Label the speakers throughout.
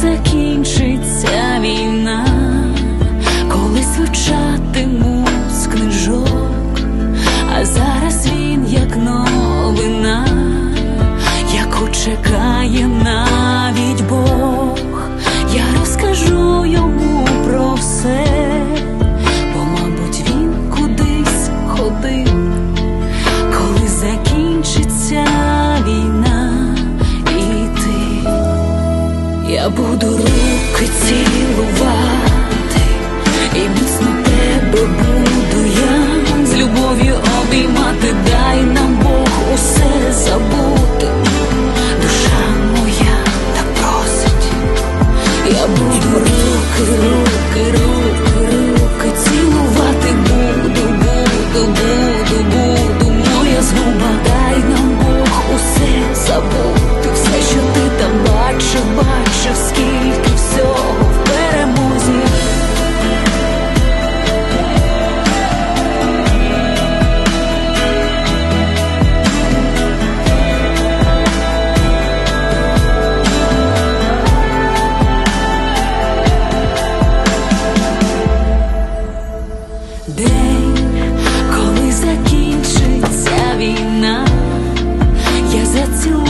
Speaker 1: закінчиться війна, коли звучатимуть з книжок, а зараз він як новина, яку чекає навіть війна, я зацілую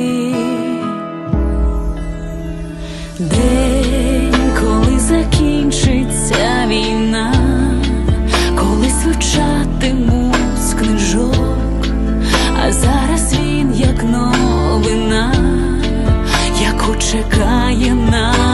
Speaker 1: День, коли закінчиться війна, коли звучатимуть з книжок, а зараз він як новина, яку чекає навіть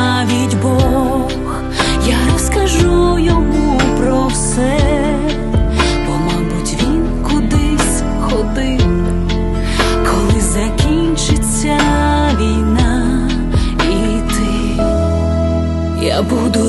Speaker 1: я буду